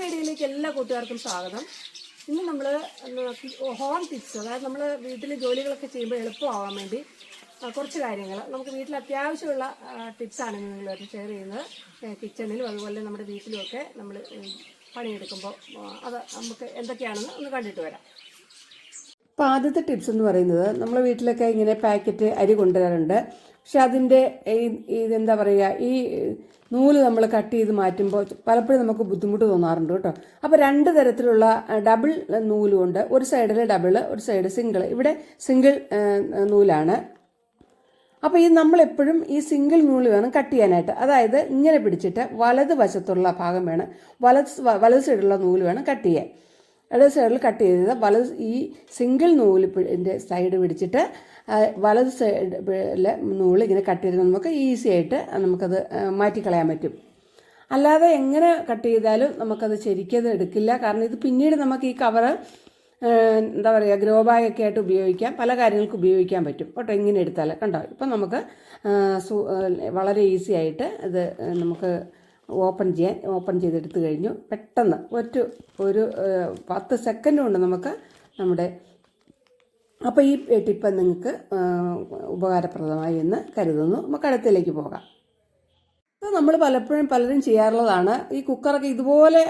വീഡിയോയിലേക്ക് എല്ലാ കൂട്ടുകാർക്കും സ്വാഗതം. ഇന്ന് നമ്മൾ ഹോം ടിപ്സ് അതായത് നമ്മൾ വീട്ടിൽ ജോലികളൊക്കെ ചെയ്യുമ്പോൾ എളുപ്പമാവാൻ വേണ്ടി കുറച്ച് കാര്യങ്ങൾ. നമുക്ക് വീട്ടിൽ അത്യാവശ്യമുള്ള ടിപ്സാണ് നിങ്ങളായിട്ട് ഷെയർ ചെയ്യുന്നത്. കിച്ചണിലും അതുപോലെ നമ്മുടെ വീട്ടിലുമൊക്കെ നമ്മൾ പണിയെടുക്കുമ്പോൾ അത് നമുക്ക് എന്തൊക്കെയാണെന്ന് ഒന്ന് കണ്ടിട്ട് വരാം. അപ്പോൾ ആദ്യത്തെ ടിപ്സ് എന്ന് പറയുന്നത് നമ്മളെ വീട്ടിലൊക്കെ ഇങ്ങനെ പാക്കറ്റ് അരി കൊണ്ടുവരാറുണ്ട്. പക്ഷെ അതിന്റെ ഇതെന്താ പറയുക ഈ നൂൽ നമ്മൾ കട്ട് ചെയ്ത് മാറ്റുമ്പോൾ പലപ്പോഴും നമുക്ക് ബുദ്ധിമുട്ട് തോന്നാറുണ്ട് കേട്ടോ. അപ്പോൾ രണ്ട് തരത്തിലുള്ള ഡബിൾ നൂലുണ്ട് ഒരു സൈഡിൽ ഡബിൾ ഒരു സൈഡ് സിംഗിൾ ഇവിടെ സിംഗിൾ നൂലാണ്. അപ്പോൾ ഈ നമ്മളെപ്പോഴും ഈ സിംഗിൾ നൂൽ വേണം കട്ട് ചെയ്യാനായിട്ട്. അതായത് ഇങ്ങനെ പിടിച്ചിട്ട് വലത് വശത്തുള്ള ഭാഗം വേണം. വലത് വലത് സൈഡുള്ള നൂൽ വേണം കട്ട് ചെയ്യാൻ. ഇടത് സൈഡിൽ കട്ട് ചെയ്തത്. വലത് ഈ സിംഗിൾ നൂൽ പിടിന്റെ സൈഡ് പിടിച്ചിട്ട് വലത് സൈഡിലെ നൂൽ ഇങ്ങനെ കട്ട് ചെയ്ത് നമുക്ക് ഈസി ആയിട്ട് നമുക്കത് മാറ്റിക്കളയാൻ പറ്റും. അല്ലാതെ എങ്ങനെ കട്ട് ചെയ്താലും നമുക്കത് ശരിക്കത് എടുക്കില്ല. കാരണം ഇത് പിന്നീട് നമുക്ക് ഈ കവറ് എന്താ പറയുക ഗ്രോ ഒക്കെ ആയിട്ട് ഉപയോഗിക്കാം. പല കാര്യങ്ങൾക്ക് ഉപയോഗിക്കാൻ പറ്റും. കേട്ടോ ഇങ്ങനെ എടുത്താൽ കണ്ടോ? ഇപ്പം നമുക്ക് വളരെ ഈസി ആയിട്ട് ഇത് നമുക്ക് ഓപ്പൺ ചെയ്യാൻ ഓപ്പൺ ചെയ്തെടുത്ത് കഴിഞ്ഞു. പെട്ടെന്ന് ഒരു ഒരു പത്ത് സെക്കൻഡ് കൊണ്ട് നമുക്ക് നമ്മുടെ അപ്പോൾ ഈ ടിപ്പ് നിങ്ങൾക്ക് ഉപകാരപ്രദമായി എന്ന് കരുതുന്നു. നമുക്ക് അടുത്തിലേക്ക് പോകാം. ഇത് നമ്മൾ പലപ്പോഴും പലരും ചെയ്യാറുള്ളതാണ്. ഈ കുക്കറൊക്കെ ഇതുപോലെ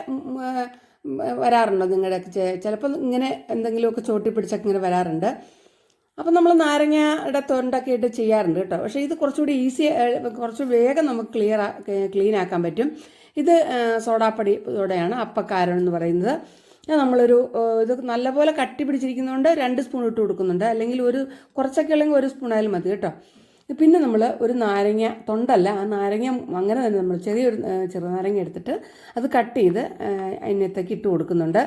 വരാറുണ്ട് നിങ്ങളുടെയൊക്കെ ചിലപ്പോൾ ഇങ്ങനെ എന്തെങ്കിലുമൊക്കെ ചോട്ടി പിടിച്ചൊക്കെ ഇങ്ങനെ വരാറുണ്ട്. അപ്പം നമ്മൾ നാരങ്ങയുടെ തൊണ്ടൊക്കെ ഇട്ട് ചെയ്യാറുണ്ട് കേട്ടോ. പക്ഷേ ഇത് കുറച്ചുകൂടി ഈസി കുറച്ച് വേഗം നമുക്ക് ക്ലിയർ ക്ലീൻ ആക്കാൻ പറ്റും. ഇത് സോഡാപ്പടി ഇതോടെയാണ് അപ്പക്കാരൻ എന്ന് പറയുന്നത്. നമ്മളൊരു ഇത് നല്ലപോലെ കട്ടി പിടിച്ചിരിക്കുന്നതുകൊണ്ട് രണ്ട് സ്പൂൺ ഇട്ട് കൊടുക്കുന്നുണ്ട്. അല്ലെങ്കിൽ ഒരു കുറച്ചൊക്കെ ഉള്ളെങ്കിൽ ഒരു സ്പൂൺ ആയാലും മതി കേട്ടോ. പിന്നെ നമ്മൾ ഒരു നാരങ്ങ തൊണ്ടല്ല ആ നാരങ്ങ അങ്ങനെ തന്നെ നമ്മൾ ചെറിയൊരു ചെറുനാരങ്ങ എടുത്തിട്ട് അത് കട്ട് ചെയ്ത് അതിനകത്തേക്ക് ഇട്ട് കൊടുക്കുന്നുണ്ട്.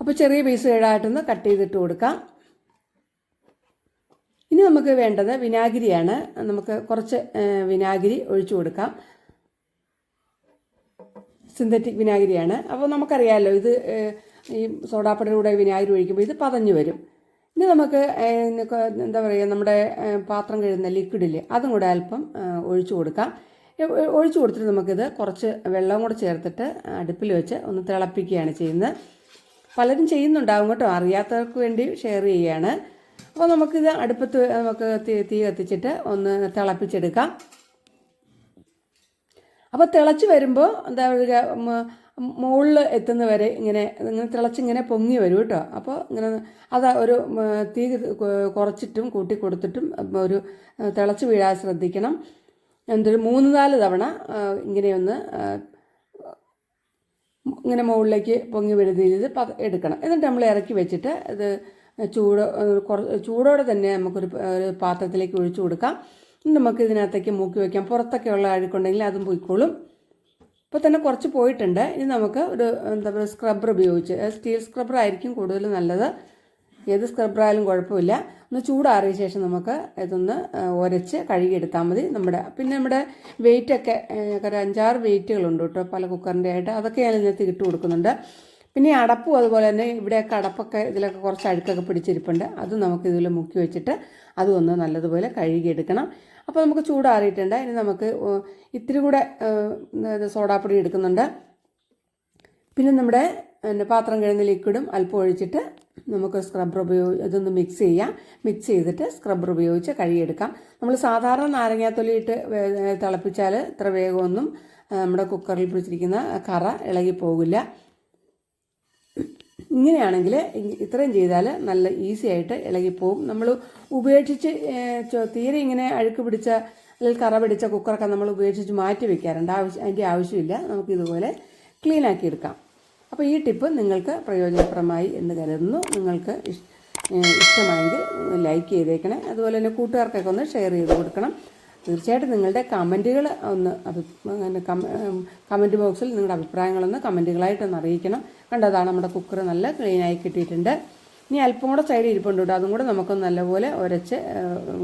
അപ്പോൾ ചെറിയ പീസ് ഏഴായിട്ടൊന്ന് കട്ട് ചെയ്തിട്ട് കൊടുക്കാം. ഇനി നമുക്ക് വേണ്ടത് വിനാഗിരിയാണ്. നമുക്ക് കുറച്ച് വിനാഗിരി ഒഴിച്ചു കൊടുക്കാം. സിന്തറ്റിക് വിനാഗിരിയാണ്. അപ്പോൾ നമുക്കറിയാമല്ലോ ഇത് ഈ സോഡാപ്പൊടിയുടെ കൂടെ വിനാഗിരി ഒഴിക്കുമ്പോൾ ഇത് പതഞ്ഞു വരും. ഇനി നമുക്ക് എന്താ പറയുക നമ്മുടെ പാത്രം കഴുകുന്ന ലിക്വിഡില്ലേ അതും കൂടെ അല്പം ഒഴിച്ചു കൊടുക്കാം. ഒഴിച്ചു കൊടുത്തിട്ട് നമുക്കിത് കുറച്ച് വെള്ളം കൂടെ ചേർത്തിട്ട് അടുപ്പിൽ വെച്ച് ഒന്ന് തിളപ്പിക്കുകയാണ് ചെയ്യുന്നത്. പലരും ചെയ്യുന്നുണ്ടാവും കേട്ടോ. അറിയാത്തവർക്ക് വേണ്ടി ഷെയർ ചെയ്യുകയാണ് അപ്പോൾ നമുക്കിത് അടുപ്പത്ത് നമുക്ക് തീ കത്തിച്ചിട്ട് ഒന്ന് തിളപ്പിച്ചെടുക്കാം. അപ്പോൾ തിളച്ച് വരുമ്പോൾ എന്താ പറയുക മുകളിൽ എത്തുന്ന വരെ ഇങ്ങനെ ഇങ്ങനെ തിളച്ചിങ്ങനെ പൊങ്ങി വരും കേട്ടോ. അപ്പോൾ ഇങ്ങനെ അത് ഒരു തീ കുറച്ചിട്ടും കൂട്ടി കൊടുത്തിട്ടും ഒരു തിളച്ച് വീഴാൻ ശ്രദ്ധിക്കണം. എന്തൊരു മൂന്ന് നാല് തവണ ഇങ്ങനെയൊന്ന് ഇങ്ങനെ മുകളിലേക്ക് പൊങ്ങി വരുന്ന രീതിയിൽ എടുക്കണം. എന്നിട്ട് നമ്മൾ ഇറക്കി വെച്ചിട്ട് ഇത് ചൂട് ചൂടോടെ തന്നെ നമുക്കൊരു ഒരു പാത്രത്തിലേക്ക് ഒഴിച്ചു കൊടുക്കാം. നമുക്ക് ഇതിനകത്തേക്ക് മൂക്കി വയ്ക്കാം പുറത്തൊക്കെ ഉള്ള അഴുക്കുണ്ടെങ്കിൽ അതും പോയിക്കോളും. ഇപ്പോൾ തന്നെ കുറച്ച് പോയിട്ടുണ്ട്. ഇനി നമുക്ക് ഒരു എന്താ പറയുക സ്ക്രബ്ബർ ഉപയോഗിച്ച്. സ്റ്റീൽ സ്ക്രബ്ബർ ആയിരിക്കും കൂടുതൽ നല്ലത്. ഏത് സ്ക്രബ്ബർ ആയാലും കുഴപ്പമില്ല. ഒന്ന് ചൂടാറിയ ശേഷം നമുക്ക് ഇതൊന്ന് ഒരച്ച് കഴുകിയെടുത്താൽ മതി നമ്മുടെ പിന്നെ നമ്മുടെ വെയിറ്റൊക്കെ ഒരു അഞ്ചാറ് വെയിറ്റുകളുണ്ട് കേട്ടോ പല കുക്കറിന്റെ ആയിട്ട്. അതൊക്കെ ഞാൻ ഇതിനകത്ത് ഇട്ട് കൊടുക്കുന്നുണ്ട്. പിന്നെ അടപ്പും അതുപോലെ തന്നെ ഇവിടെയൊക്കെ അടപ്പൊക്കെ ഇതിലൊക്കെ കുറച്ച് അഴുക്കൊക്കെ പിടിച്ചിരിപ്പുണ്ട്. അത് നമുക്ക് ഇതിൽ മുക്കി വെച്ചിട്ട് അതും ഒന്ന് നല്ലതുപോലെ കഴുകിയെടുക്കണം. അപ്പോൾ നമുക്ക് ചൂടാറിയിട്ടുണ്ട്. ഇനി നമുക്ക് ഇത്തിരി കൂടെ സോഡാപ്പൊടി എടുക്കുന്നുണ്ട്. പിന്നെ നമ്മുടെ പിന്നെ പാത്രം കഴുകുന്ന ലിക്വിഡും അല്പം ഒഴിച്ചിട്ട് നമുക്ക് സ്ക്രബ്ബർ ഉപയോഗിച്ച് ഇതൊന്ന് മിക്സ് ചെയ്യാം. മിക്സ് ചെയ്തിട്ട് സ്ക്രബ്ബർ ഉപയോഗിച്ച് കഴുകിയെടുക്കാം. നമ്മൾ സാധാരണ നാരങ്ങാത്തൊലി ഇട്ട് തിളപ്പിച്ചാൽ ഇത്ര വേഗമൊന്നും നമ്മുടെ കുക്കറിൽ പിടിച്ചിരിക്കുന്ന കറ ഇളകി പോകില്ല ഇങ്ങനെയാണെങ്കിൽ ഇത്രയും ചെയ്താൽ നല്ല ഈസി ആയിട്ട് ഇളകിപ്പോവും. നമ്മൾ ഉപേക്ഷിച്ച് തീരെ ഇങ്ങനെ അഴുക്ക് പിടിച്ച അല്ലെങ്കിൽ കറ പിടിച്ച കുക്കറൊക്കെ നമ്മൾ ഉപേക്ഷിച്ച് മാറ്റി വെക്കാറുണ്ട്. ആവശ്യം അതിന്റെ ആവശ്യമില്ല. നമുക്കിതുപോലെ എടുക്കാം. അപ്പോൾ ഈ ടിപ്പ് നിങ്ങൾക്ക് പ്രയോജനപ്രദമായി എന്ന് കരുതുന്നു. നിങ്ങൾക്ക് ഇഷ്ടമായെങ്കിൽ ലൈക്ക് ചെയ്തേക്കണേ. അതുപോലെ തന്നെ കൂട്ടുകാർക്കൊക്കെ ഒന്ന് ഷെയർ ചെയ്ത് കൊടുക്കണം. തീർച്ചയായിട്ടും നിങ്ങളുടെ കമന്റുകൾ ഒന്ന് കമന്റ് ബോക്സിൽ നിങ്ങളുടെ അഭിപ്രായങ്ങളൊന്ന് കമന്റുകളായിട്ടൊന്ന് അറിയിക്കണം. കണ്ടതാണ് നമ്മുടെ കുക്കർ നല്ല ക്ലീനായി കിട്ടിയിട്ടുണ്ട്. ഇനി അല്പം കൂടെ സൈഡിൽ ഇരിപ്പുണ്ട് കേട്ടോ. അതും കൂടെ നമുക്ക് നല്ലപോലെ ഉരച്ച്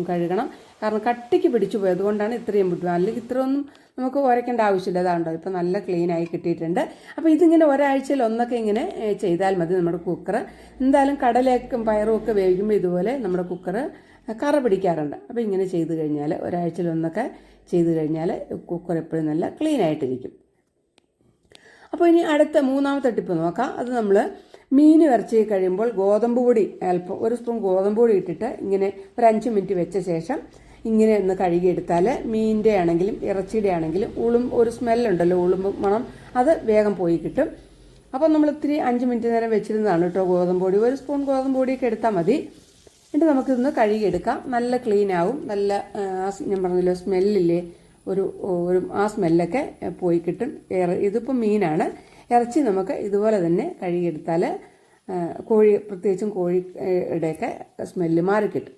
കഴുകണം. കാരണം കട്ടിക്ക് പിടിച്ചു പോയത് കൊണ്ടാണ് ഇത്രയും പിടിക്കുക അല്ലെങ്കിൽ ഇത്രയൊന്നും നമുക്ക് ഉരയ്ക്കേണ്ട ആവശ്യമില്ല. അതാണ്ടോ ഇപ്പം നല്ല ക്ലീനായി കിട്ടിയിട്ടുണ്ട്. അപ്പോൾ ഇതിങ്ങനെ ഒരാഴ്ചയിൽ ഒന്നൊക്കെ ഇങ്ങനെ ചെയ്താൽ മതി നമ്മുടെ കുക്കർ എന്തായാലും കടലയൊക്കെ പയറും ഒക്കെ വേവിക്കുമ്പോൾ ഇതുപോലെ നമ്മുടെ കുക്കർ കറ പിടിക്കാറുണ്ട്. അപ്പോൾ ഇങ്ങനെ ചെയ്ത് കഴിഞ്ഞാൽ ഒരാഴ്ചയിൽ ഒന്നൊക്കെ ചെയ്ത് കഴിഞ്ഞാൽ കുക്കർ എപ്പോഴും നല്ല ക്ലീൻ ആയിട്ടിരിക്കും. അപ്പോൾ ഇനി അടുത്ത മൂന്നാമത്തെ ടിപ്പ് നോക്കാം. അത് നമ്മൾ മീൻ ഇറച്ചി കഴിയുമ്പോൾ ഗോതമ്പ് പൊടി അല്പം ഒരു സ്പൂൺ ഗോതമ്പ് പൊടി ഇട്ടിട്ട് ഇങ്ങനെ ഒരു അഞ്ച് മിനിറ്റ് വെച്ച ശേഷം ഇങ്ങനെ ഒന്ന് കഴുകിയെടുത്താൽ മീനിന്റെ ആണെങ്കിലും ഇറച്ചിയുടെ ആണെങ്കിലും ഉളും ഒരു സ്മെല്ലുണ്ടല്ലോ ഉളുമ്പ് മണം അത് വേഗം പോയി കിട്ടും. അപ്പോൾ നമ്മൾ ഇത്തിരി അഞ്ച് മിനിറ്റ് നേരം വെച്ചിരുന്നതാണ് കേട്ടോ ഗോതമ്പ് പൊടി. ഒരു സ്പൂൺ ഗോതമ്പ് പൊടിയൊക്കെ എടുത്താൽ മതി. എന്നിട്ട് നമുക്കിതൊന്ന് കഴുകിയെടുക്കാം. നല്ല ക്ലീൻ ആവും. നല്ല ഞാൻ പറഞ്ഞല്ലോ സ്മെല്ലില്ലേ ഒരു ഒരു ആ സ്മെല്ലൊക്കെ പോയി കിട്ടും. ഇതിപ്പോൾ മീനാണ്. ഇറച്ചി നമുക്ക് ഇതുപോലെ തന്നെ കഴുകിയെടുത്താൽ കോഴി പ്രത്യേകിച്ചും കോഴിയുടെയൊക്കെ സ്മെല്ല് മാറിക്കിട്ടും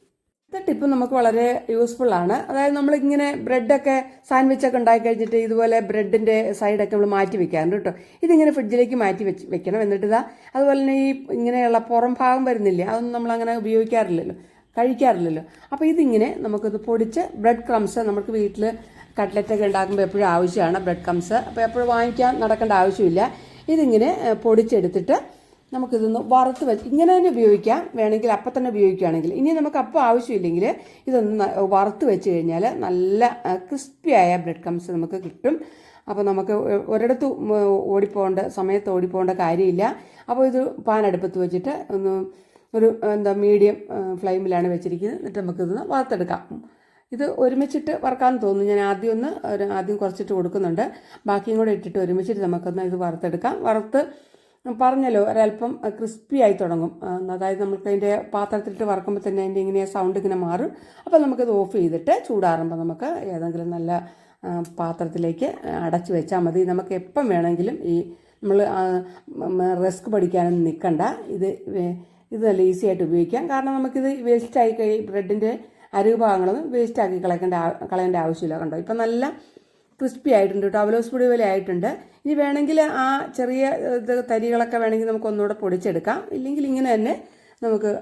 അടുത്ത ടിപ്പ് നമുക്ക് വളരെ യൂസ്ഫുൾ ആണ്. അതായത് നമ്മളിങ്ങനെ ബ്രെഡൊക്കെ സാൻഡ്വിച്ച് ഒക്കെ ഉണ്ടാക്കി കഴിഞ്ഞിട്ട് ഇതുപോലെ ബ്രെഡിന്റെ സൈഡൊക്കെ നമ്മൾ മാറ്റി വെക്കാറുണ്ട് കേട്ടോ. ഇതിങ്ങനെ ഫ്രിഡ്ജിലേക്ക് മാറ്റി വെച്ച് വെക്കണം. എന്നിട്ട് ഇതാ അതുപോലെ തന്നെ ഈ ഇങ്ങനെയുള്ള പുറം ഭാഗം വരുന്നില്ലേ അതൊന്നും നമ്മൾ അങ്ങനെ ഉപയോഗിക്കാറില്ലല്ലോ കഴിക്കാറില്ലല്ലോ. അപ്പോൾ ഇതിങ്ങനെ നമുക്കിത് പൊടിച്ച് ബ്രെഡ് ക്രംസ് നമുക്ക് വീട്ടിൽ കട്ട്ലറ്റൊക്കെ ഉണ്ടാക്കുമ്പോൾ എപ്പോഴും ആവശ്യമാണ് ബ്രെഡ് ക്രംസ് അപ്പോൾ എപ്പോഴും വാങ്ങിക്കാൻ നടക്കേണ്ട ആവശ്യമില്ല. ഇതിങ്ങനെ പൊടിച്ചെടുത്തിട്ട് നമുക്കിതൊന്ന് വറുത്ത് വെച്ച് ഇങ്ങനെ തന്നെ ഉപയോഗിക്കാം. വേണമെങ്കിൽ അപ്പം തന്നെ ഉപയോഗിക്കുകയാണെങ്കിൽ. ഇനി നമുക്ക് അപ്പം ആവശ്യമില്ലെങ്കിൽ ഇതൊന്ന് വറുത്ത് വെച്ച് കഴിഞ്ഞാൽ നല്ല ക്രിസ്പിയായ ബ്രെഡ് ക്രംസ് നമുക്ക് കിട്ടും. അപ്പോൾ നമുക്ക് ഒരിടത്ത് ഓടിപ്പോകേണ്ട സമയത്ത് ഓടിപ്പോകേണ്ട കാര്യമില്ല. അപ്പോൾ ഇത് പാൻ അടുപ്പത്ത് വെച്ചിട്ട് ഒന്ന് ഒരു എന്താ മീഡിയം ഫ്ലെയിമിലാണ് വെച്ചിരിക്കുന്നത്. എന്നിട്ട് നമുക്കിതൊന്ന് വറുത്തെടുക്കാം. ഇത് ഒരുമിച്ചിട്ട് വറുക്കാൻ തോന്നുന്നു. ഞാൻ ആദ്യം ഒന്ന് ആദ്യം കുറച്ചിട്ട് കൊടുക്കുന്നുണ്ട്. ബാക്കിയും കൂടെ ഇട്ടിട്ട് ഒരുമിച്ചിട്ട് നമുക്കൊന്ന് ഇത് വറുത്തെടുക്കാം. വറുത്ത് പറഞ്ഞല്ലോ ഒരല്പം ക്രിസ്പി ആയി തുടങ്ങും. അതായത് നമുക്ക് അതിന്റെ പാത്രത്തിലിട്ട് വറക്കുമ്പോൾ തന്നെ അതിന്റെ ഇങ്ങനെ സൗണ്ട് ഇങ്ങനെ മാറും. അപ്പോൾ നമുക്കത് ഓഫ് ചെയ്തിട്ട് ചൂടാറുമ്പോൾ നമുക്ക് ഏതെങ്കിലും നല്ല പാത്രത്തിലേക്ക് അടച്ചു വെച്ചാൽ മതി. നമുക്ക് എപ്പം വേണമെങ്കിലും ഈ നമ്മൾ റിസ്ക് പഠിക്കാനൊന്നും നിൽക്കണ്ട ഇത് ഇത് നല്ല ഈസി ആയിട്ട് ഉപയോഗിക്കാം. കാരണം നമുക്കിത് വേസ്റ്റായി കഴിയും ബ്രെഡിന്റെ അരികു ഭാഗങ്ങളൊന്നും വേസ്റ്റാക്കി കളയേണ്ട ആ- കളയേണ്ട ആവശ്യമില്ല കണ്ടോ? ഇപ്പം നല്ല ക്രിസ്പി ആയിട്ടുണ്ട് കേട്ടോ. അവലോസ് പൊടി പോലെ ആയിട്ടുണ്ട്. ഇനി വേണമെങ്കിൽ ആ ചെറിയ തരികളൊക്കെ വേണമെങ്കിൽ നമുക്ക് ഒന്നുകൂടെ പൊടിച്ചെടുക്കാം. ഇല്ലെങ്കിൽ ഇങ്ങനെ തന്നെ നമുക്ക്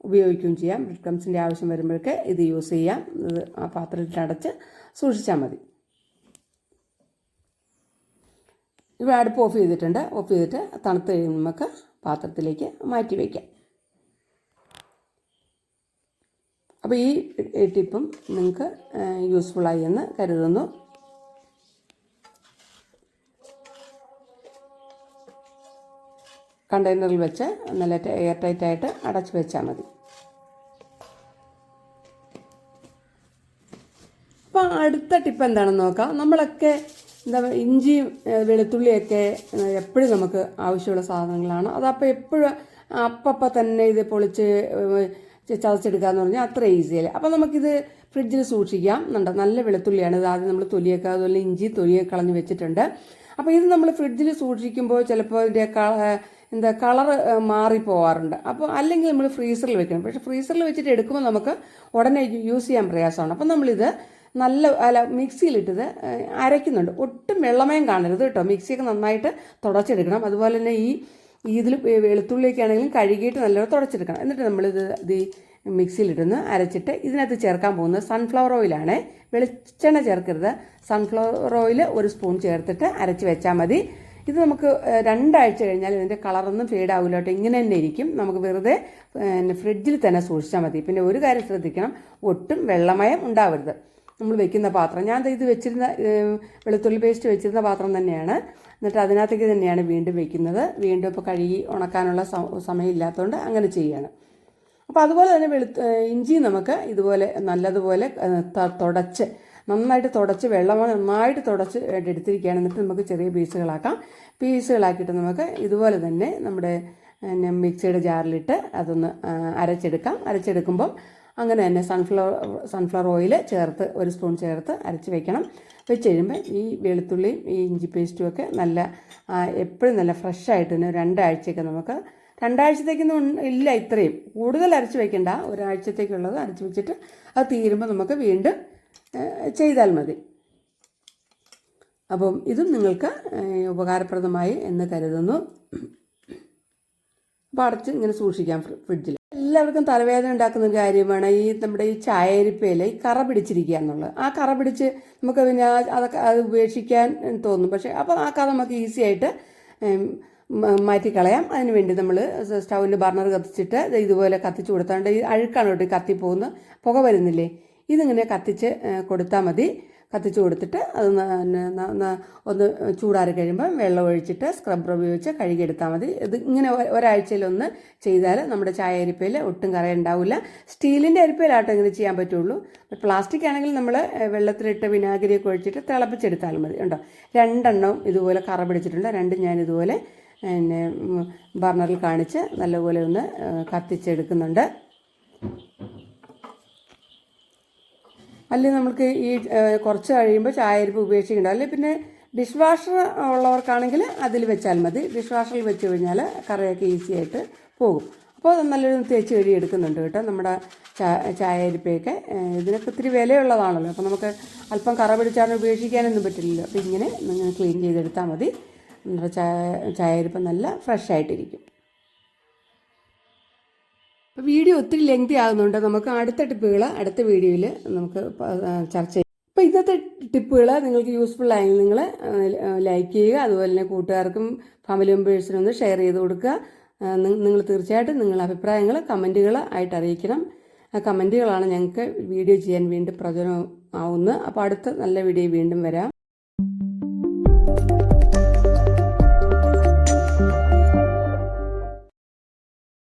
ഉപയോഗിക്കുകയും ചെയ്യാം. ബ്രെഡ് ക്രംസിന്റെ ആവശ്യം വരുമ്പോഴൊക്കെ ഇത് യൂസ് ചെയ്യാം. ഇത് ആ പാത്രത്തിൽ അടച്ച് സൂക്ഷിച്ചാൽ മതി. ഇവ അടുപ്പ് ഓഫ് ചെയ്തിട്ടുണ്ട്. ഓഫ് ചെയ്തിട്ട് തണുത്ത് കഴിയുമ്പോൾ നമുക്ക് പാത്രത്തിലേക്ക് മാറ്റി വയ്ക്കാം. അപ്പോൾ ഈ ടിപ്പും നിങ്ങൾക്ക് യൂസ്ഫുള്ളായി എന്ന് കരുതുന്നു. കണ്ടെയ്നറിൽ വെച്ച് നല്ല എയർ ടൈറ്റ് ആയിട്ട് അടച്ചു വെച്ചാൽ മതി. അപ്പോൾ അടുത്ത ടിപ്പ് എന്താണെന്ന് നോക്കാം. നമ്മളൊക്കെ എന്താ പറയുക ഇഞ്ചിയും വെളുത്തുള്ളിയൊക്കെ എപ്പോഴും നമുക്ക് ആവശ്യമുള്ള സാധനങ്ങളാണ്. അതപ്പോൾ എപ്പോഴും അപ്പം തന്നെ ഇത് പൊളിച്ച് ഏഹ്, ച- ചതച്ചെടുക്കുക എന്ന് പറഞ്ഞാൽ അത്ര ഈസിയല്ലേ അപ്പോൾ നമുക്കിത് ഫ്രിഡ്ജിൽ സൂക്ഷിക്കാം. എന്നുണ്ട് നല്ല വെളുത്തുള്ളിയാണ്. ഇത് ആദ്യം നമ്മൾ തൊലിയൊക്കെ അതുപോലെ ഇഞ്ചി തൊലിയൊക്കെ കളഞ്ഞ് വെച്ചിട്ടുണ്ട്. അപ്പോൾ ഇത് നമ്മൾ ഫ്രിഡ്ജിൽ സൂക്ഷിക്കുമ്പോൾ ചിലപ്പോൾ ഇതിന്റെ എന്താ കളർ മാറിപ്പോവാറുണ്ട്. അപ്പോൾ അല്ലെങ്കിൽ നമ്മൾ ഫ്രീസറിൽ വെക്കണം. പക്ഷേ ഫ്രീസറിൽ വെച്ചിട്ട് എടുക്കുമ്പോൾ നമുക്ക് ഉടനെ യൂസ് ചെയ്യാൻ പ്രയാസമാണ്. അപ്പോൾ നമ്മളിത് നല്ല അല്ല മിക്സിയിലിട്ടത് അരയ്ക്കുന്നുണ്ട്. ഒട്ടും വെള്ളമയം കാണരുത് കേട്ടോ. മിക്സിയൊക്കെ നന്നായിട്ട് തുടച്ചെടുക്കണം. അതുപോലെ തന്നെ ഈ ഇതിൽ വെളുത്തുള്ളിയൊക്കെ ആണെങ്കിലും കഴുകിയിട്ട് നല്ലോണം തുടച്ചെടുക്കണം. എന്നിട്ട് നമ്മളിത് ഇത് മിക്സിയിലിടുന്ന് അരച്ചിട്ട് ഇതിനകത്ത് ചേർക്കാൻ പോകുന്നത് സൺഫ്ലവർ ഓയിലാണ് വെളിച്ചെണ്ണ ചേർക്കരുത്. സൺഫ്ലവർ ഓയിൽ ഒരു സ്പൂൺ ചേർത്തിട്ട് അരച്ച് വെച്ചാൽ മതി. ഇത് നമുക്ക് രണ്ടാഴ്ച കഴിഞ്ഞാൽ ഇതിന്റെ കളറൊന്നും ഫെയ്ഡ് ആവില്ല ഇങ്ങനെ തന്നെ ഇരിക്കും. നമുക്ക് വെറുതെ ഫ്രിഡ്ജിൽ തന്നെ സൂക്ഷിച്ചാൽ മതി. പിന്നെ ഒരു കാര്യം ശ്രദ്ധിക്കണം. ഒട്ടും വെള്ളമയം ഉണ്ടാവരുത്. നമ്മൾ വെക്കുന്ന പാത്രം. ഞാൻ ഇത് വെച്ചിരുന്ന വെളുത്തുള്ളി പേസ്റ്റ് വെച്ചിരുന്ന പാത്രം തന്നെയാണ്. എന്നിട്ട് അതിനകത്തേക്ക് തന്നെയാണ് വീണ്ടും വെക്കുന്നത്. വീണ്ടും ഇപ്പോൾ കഴുകി ഉണക്കാനുള്ള സമയമില്ലാത്തതുകൊണ്ട് അങ്ങനെ ചെയ്യാണ്. അപ്പോൾ അതുപോലെ തന്നെ വെളുത്ത് ഇഞ്ചി നമുക്ക് ഇതുപോലെ നല്ലതുപോലെ തുടച്ച് നന്നായിട്ട് തുടച്ച് വെള്ളം നന്നായിട്ട് തുടച്ച് എടുത്തിരിക്കുകയാണ്. എന്നിട്ട് നമുക്ക് ചെറിയ പീസുകളാക്കാം. പീസുകളാക്കിയിട്ട് നമുക്ക് ഇതുപോലെ തന്നെ നമ്മുടെ പിന്നെ മിക്സിയുടെ ജാറിലിട്ട് അതൊന്ന് അരച്ചെടുക്കാം. അരച്ചെടുക്കുമ്പോൾ അങ്ങനെ തന്നെ സൺഫ്ലവർ സൺഫ്ലവർ ഓയിൽ ചേർത്ത് ഒരു സ്പൂൺ ചേർത്ത് അരച്ച് വെക്കണം. വെച്ച് കഴിയുമ്പോൾ ഈ വെളുത്തുള്ളിയും ഈ ഇഞ്ചി പേസ്റ്റും ഒക്കെ നല്ല എപ്പോഴും നല്ല ഫ്രഷ് ആയിട്ട് തന്നെ രണ്ടാഴ്ചയൊക്കെ നമുക്ക് രണ്ടാഴ്ചത്തേക്കൊന്നും ഇല്ല ഇത്രയും. കൂടുതൽ അരച്ച് വയ്ക്കണ്ട ഒരാഴ്ചത്തേക്കുള്ളത് അരച്ച് വെച്ചിട്ട് അത് തീരുമ്പോൾ നമുക്ക് വീണ്ടും ചെയ്താൽ മതി. അപ്പം ഇതും നിങ്ങൾക്ക് ഉപകാരപ്രദമായി എന്ന് കരുതുന്നു. അപ്പോൾ ഇങ്ങനെ സൂക്ഷിക്കാം ഫ്രിഡ്ജിൽ എല്ലാവർക്കും തലവേദന ഉണ്ടാക്കുന്ന ഒരു കാര്യമാണ് ഈ നമ്മുടെ ഈ ചായരിപ്പയിൽ ഈ കറ പിടിച്ചിരിക്കുക എന്നുള്ളത്. ആ കറ പിടിച്ച് നമുക്ക് പിന്നെ അതൊക്കെ അത് ഉപേക്ഷിക്കാൻ തോന്നും. പക്ഷേ അപ്പോൾ ആ കറ നമുക്ക് ഈസി ആയിട്ട് മാറ്റി കളയാം മാറ്റിക്കളയാം. അതിന് വേണ്ടി നമ്മൾ സ്റ്റൗവിൽ ബർണർ കത്തിച്ചിട്ട് ഇതുപോലെ കത്തിച്ച് കൊടുത്താണ്ട് ഈ അഴുക്കാണ് കേട്ടോ ഈ കത്തിപ്പോകുന്ന പുക വരുന്നില്ലേ? ഇതിങ്ങനെ കത്തിച്ച് കൊടുത്താൽ മതി. കത്തിച്ച് കൊടുത്തിട്ട് അത് ഒന്ന് ചൂടാറി കഴിയുമ്പോൾ വെള്ളം ഒഴിച്ചിട്ട് സ്ക്രബ്ബർ ഉപയോഗിച്ച് കഴുകിയെടുത്താൽ മതി. ഇത് ഇങ്ങനെ ഒരാഴ്ചയിലൊന്ന് ചെയ്താൽ നമ്മുടെ ചായ അരിപ്പയിൽ ഒട്ടും കറയുണ്ടാവില്ല സ്റ്റീലിന്റെ അരിപ്പയിലാട്ടോ ഇങ്ങനെ ചെയ്യാൻ പറ്റുള്ളൂ. പ്ലാസ്റ്റിക് ആണെങ്കിൽ നമ്മൾ വെള്ളത്തിലിട്ട് വിനാഗിരിയൊക്കെ ഒഴിച്ചിട്ട് തിളപ്പിച്ചെടുത്താലും മതി. ഉണ്ടോ രണ്ടെണ്ണം ഇതുപോലെ കറ പിടിച്ചിട്ടുണ്ട്. രണ്ടും ഞാൻ ഇതുപോലെ പിന്നെ ബർണറിൽ കാണിച്ച് നല്ലപോലെ ഒന്ന് കത്തിച്ചെടുക്കുന്നുണ്ട്. അല്ലെങ്കിൽ നമുക്ക് ഈ കുറച്ച് കഴിയുമ്പോൾ ചായരിപ്പ് ഉപേക്ഷിക്കേണ്ട. അല്ലെങ്കിൽ പിന്നെ ഡിഷ് വാഷർ ഉള്ളവർക്കാണെങ്കിൽ അതിൽ വെച്ചാൽ മതി. ഡിഷ് വാഷറിൽ വെച്ച് കഴിഞ്ഞാൽ കറിയൊക്കെ ഈസി ആയിട്ട് പോകും. അപ്പോൾ അത് നല്ലൊരു തേച്ച് കഴുകി എടുക്കുന്നുണ്ട് കേട്ടോ നമ്മുടെ ചായ ചായരിപ്പയൊക്കെ ഇതിനൊക്കെ ഒത്തിരി വിലയുള്ളതാണല്ലോ. അപ്പോൾ നമുക്ക് അല്പം കറ പിടിച്ചാണ് ഉപേക്ഷിക്കാനൊന്നും പറ്റില്ലല്ലോ. അപ്പോൾ ഇങ്ങനെ ക്ലീൻ ചെയ്തെടുത്താൽ മതി. നമ്മുടെ ചായ ചായരിപ്പ് നല്ല ഫ്രഷ് ആയിട്ടിരിക്കും. അപ്പോൾ വീഡിയോ ഒത്തിരി ലെങ്തി ആകുന്നുണ്ട് നമുക്ക് അടുത്ത ടിപ്പുകൾ അടുത്ത വീഡിയോയിൽ നമുക്ക് ചർച്ച ചെയ്യാം. അപ്പോൾ ഇന്നത്തെ ടിപ്പുകൾ നിങ്ങൾക്ക് യൂസ്ഫുൾ ആയെങ്കിൽ നിങ്ങൾ ലൈക്ക് ചെയ്യുക. അതുപോലെ തന്നെ കൂട്ടുകാർക്കും ഫാമിലി മെമ്പേഴ്സിനും ഒന്ന് ഷെയർ ചെയ്ത് കൊടുക്കുക. നിങ്ങൾ തീർച്ചയായിട്ടും നിങ്ങളുടെ അഭിപ്രായങ്ങൾ കമന്റുകൾ ആയിട്ട് അറിയിക്കണം. ആ കമന്റുകളാണ് ഞങ്ങൾക്ക് വീഡിയോ ചെയ്യാൻ വീണ്ടും പ്രചോദനം ആവുന്നത്. അപ്പോൾ അടുത്ത നല്ല വീഡിയോ വീണ്ടും വരാം.